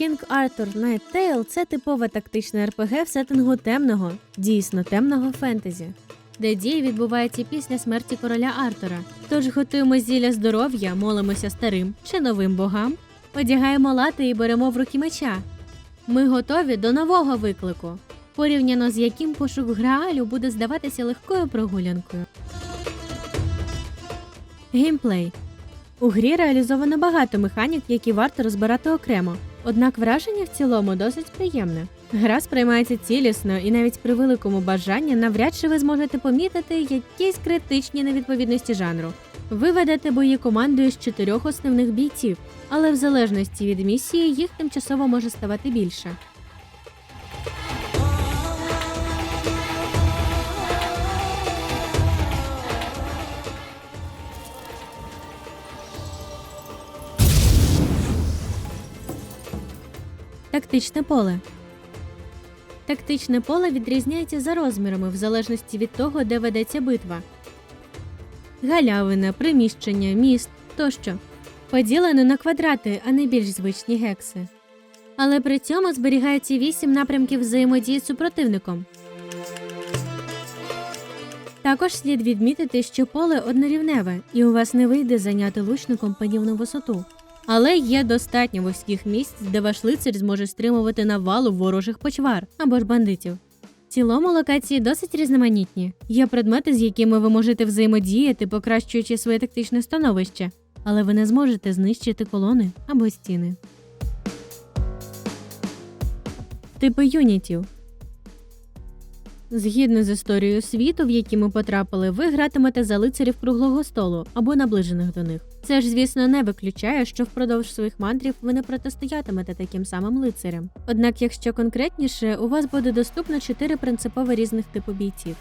King Arthur Night Tale – це типове тактичне РПГ в сеттингу темного, дійсно темного фентезі, де дії відбуваються після смерті короля Артура. Тож готуємо зілля здоров'я, молимося старим чи новим богам, одягаємо лати і беремо в руки меча. Ми готові до нового виклику, порівняно з яким пошук Граалю буде здаватися легкою прогулянкою. Геймплей у грі реалізовано багато механік, які варто розбирати окремо. Однак враження в цілому досить приємне. Гра сприймається цілісно, і навіть при великому бажанні навряд чи ви зможете помітити якісь критичні невідповідності жанру. Ви ведете бої командою з чотирьох основних бійців, але в залежності від місії їх тимчасово може ставати більше. Тактичне поле. Тактичне поле відрізняється за розмірами в залежності від того, де ведеться битва. Галявина, приміщення, міст тощо. Поділено на квадрати, а не більш звичні гекси. Але при цьому зберігається вісім напрямків взаємодії з супротивником. Також слід відмітити, що поле однорівневе, і у вас не вийде зайняти лучником панівну висоту. Але є достатньо вузьких місць, де ваш лицар зможе стримувати навалу ворожих почвар або ж бандитів. В цілому локації досить різноманітні. Є предмети, з якими ви можете взаємодіяти, покращуючи своє тактичне становище, але ви не зможете знищити колони або стіни. Типи юнітів. Згідно з історією світу, в який ми потрапили, ви гратимете за лицарів круглого столу або наближених до них. Це ж, звісно, не виключає, що впродовж своїх мандрів ви не протистоятимете таким самим лицарям. Однак, якщо конкретніше, у вас буде доступно чотири принципово різних типу бійців.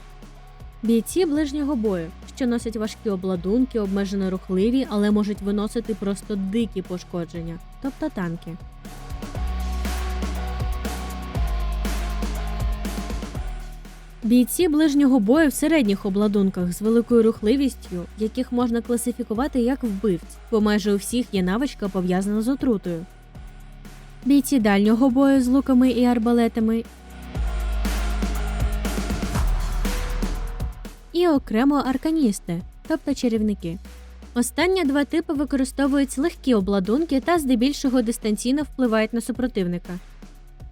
Бійці ближнього бою, що носять важкі обладунки, обмежено рухливі, але можуть виносити просто дикі пошкодження, тобто танки. Бійці ближнього бою в середніх обладунках з великою рухливістю, яких можна класифікувати як вбивць, бо майже у всіх є навичка пов'язана з отрутою. Бійці дальнього бою з луками і арбалетами. І окремо арканісти, тобто чарівники. Останні два типи використовують легкі обладунки та здебільшого дистанційно впливають на супротивника.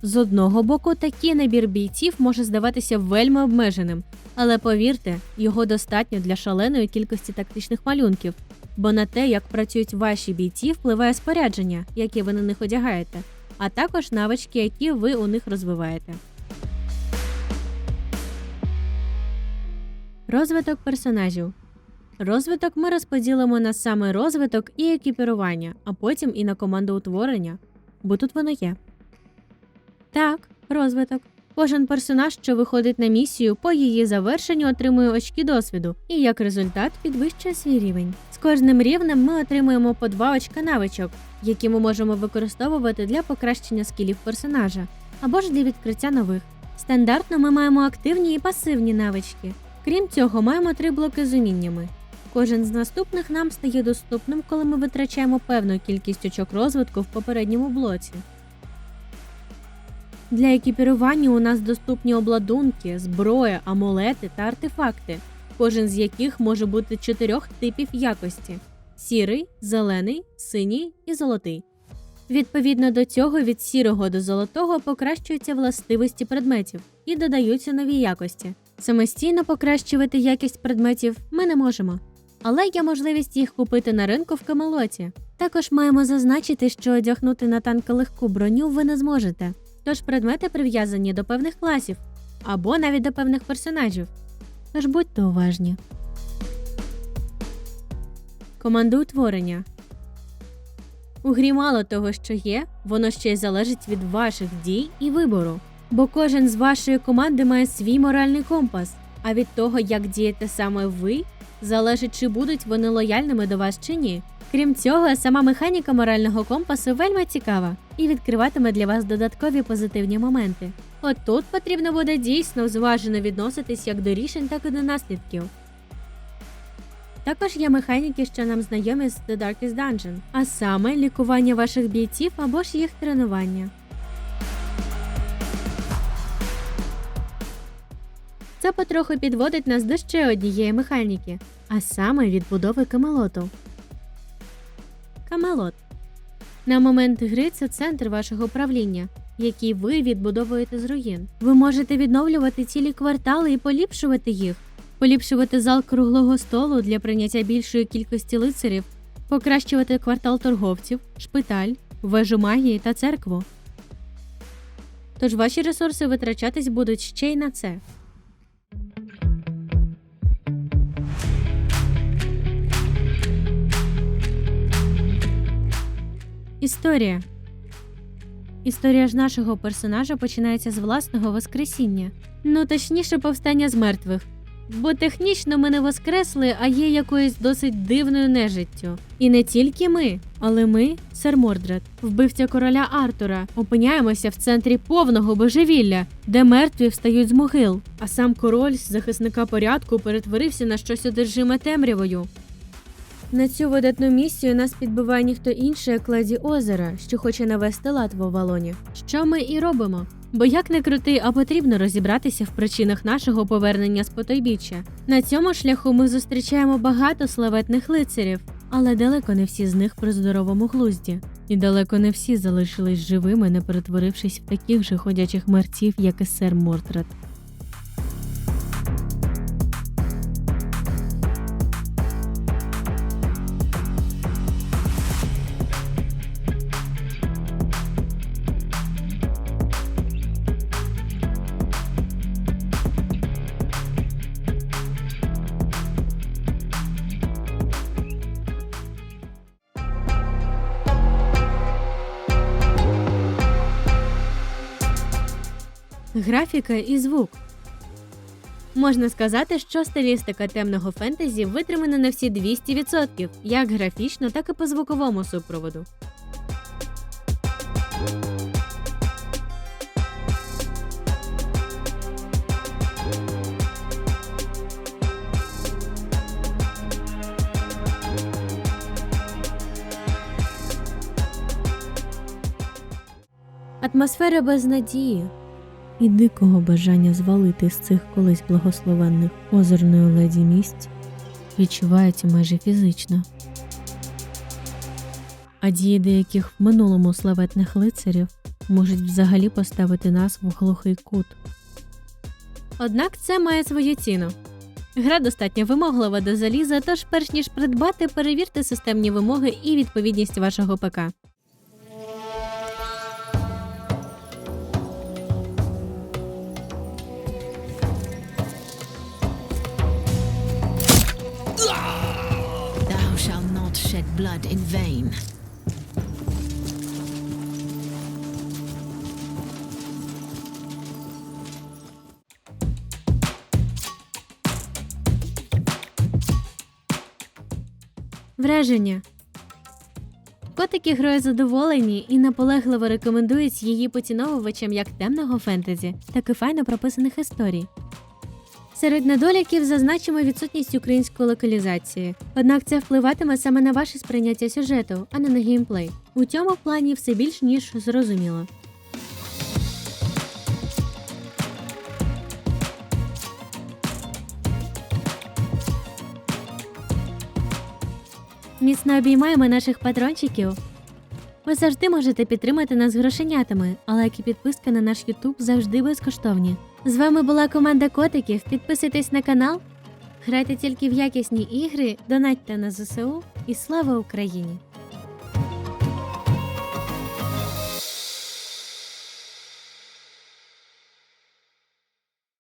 З одного боку, такий набір бійців може здаватися вельми обмеженим, але повірте, його достатньо для шаленої кількості тактичних малюнків, бо на те, як працюють ваші бійці, впливає спорядження, яке ви на них одягаєте, а також навички, які ви у них розвиваєте. Розвиток персонажів. Розвиток ми розподілимо на саме розвиток і екіпірування, а потім і на командоутворення, бо тут воно є. Так, розвиток. Кожен персонаж, що виходить на місію, по її завершенню отримує очки досвіду і як результат підвищує свій рівень. З кожним рівнем ми отримуємо по два очка навичок, які ми можемо використовувати для покращення скілів персонажа або ж для відкриття нових. Стандартно ми маємо активні і пасивні навички. Крім цього, маємо три блоки з уміннями. Кожен з наступних нам стає доступним, коли ми витрачаємо певну кількість очок розвитку в попередньому блоці. Для екіпірування у нас доступні обладунки, зброя, амулети та артефакти, кожен з яких може бути чотирьох типів якості: сірий, зелений, синій і золотий. Відповідно до цього, від сірого до золотого покращуються властивості предметів і додаються нові якості. Самостійно покращувати якість предметів ми не можемо, але є можливість їх купити на ринку в Камелоті. Також маємо зазначити, що одягнути на танк легку броню ви не зможете. Тож предмети прив'язані до певних класів або навіть до певних персонажів. Тож будьте уважні. Командоутворення. У грі мало того, що є, воно ще й залежить від ваших дій і вибору. Бо кожен з вашої команди має свій моральний компас, а від того, як дієте саме ви, залежить, чи будуть вони лояльними до вас чи ні. Крім цього, сама механіка морального компасу вельми цікава і відкриватиме для вас додаткові позитивні моменти. От тут потрібно буде дійсно зважено відноситись як до рішень, так і до наслідків. Також є механіки, що нам знайомі з The Darkest Dungeon, а саме лікування ваших бійців або ж їх тренування. Це потроху підводить нас до ще однієї механіки, а саме відбудови камелоту. Камелот. На момент гри це центр вашого правління, який ви відбудовуєте з руїн. Ви можете відновлювати цілі квартали і поліпшувати їх, поліпшувати зал круглого столу для прийняття більшої кількості лицарів, покращувати квартал торговців, шпиталь, вежу магії та церкву. Тож ваші ресурси витрачатись будуть ще й на це. Історія. Історія ж нашого персонажа починається з власного воскресіння. Ну, точніше, повстання з мертвих. Бо технічно ми не воскресли, а є якоюсь досить дивною нежиттю. І не тільки ми, але ми, сер Мордред, вбивця короля Артура, опиняємося в центрі повного божевілля, де мертві встають з могил, а сам король захисника порядку перетворився на щось одержиме темрявою. На цю видатну місію нас підбиває ніхто інший, як леді озера, що хоче навести лад в Овалоні. Що ми і робимо. Бо як не крути, а потрібно розібратися в причинах нашого повернення з потойбіччя. На цьому шляху ми зустрічаємо багато славетних лицарів, але далеко не всі з них при здоровому глузді. І далеко не всі залишились живими, не перетворившись в таких же ходячих мерців, як і сер Мортред. Графіка і звук. Можна сказати, що стилістика темного фентезі витримана на всі 200%, як графічно, так і по звуковому супроводу. Атмосфера безнадії, і дикого бажання звалити з цих колись благословенних озерної леді місць відчувається майже фізично. А дії деяких в минулому славетних лицарів можуть взагалі поставити нас в глухий кут. Однак це має свою ціну. Гра достатньо вимоглива до заліза, тож, перш ніж придбати, перевірте системні вимоги і відповідність вашого ПК. Shed blood in vain. Враження. Котики грою задоволені і наполегливо рекомендують її поціновувачам як темного фентезі, так і файно прописаних історій. Серед недоліків зазначимо відсутність української локалізації, однак це впливатиме саме на ваше сприйняття сюжету, а не на геймплей. У цьому плані все більш ніж зрозуміло. Міцно обіймаємо наших патрончиків. Ви завжди можете підтримати нас грошенятами, а лайк і підписка на наш YouTube завжди безкоштовні. З вами була команда котиків. Підписуйтесь на канал, грайте тільки в якісні ігри, донатьте на ЗСУ і слава Україні!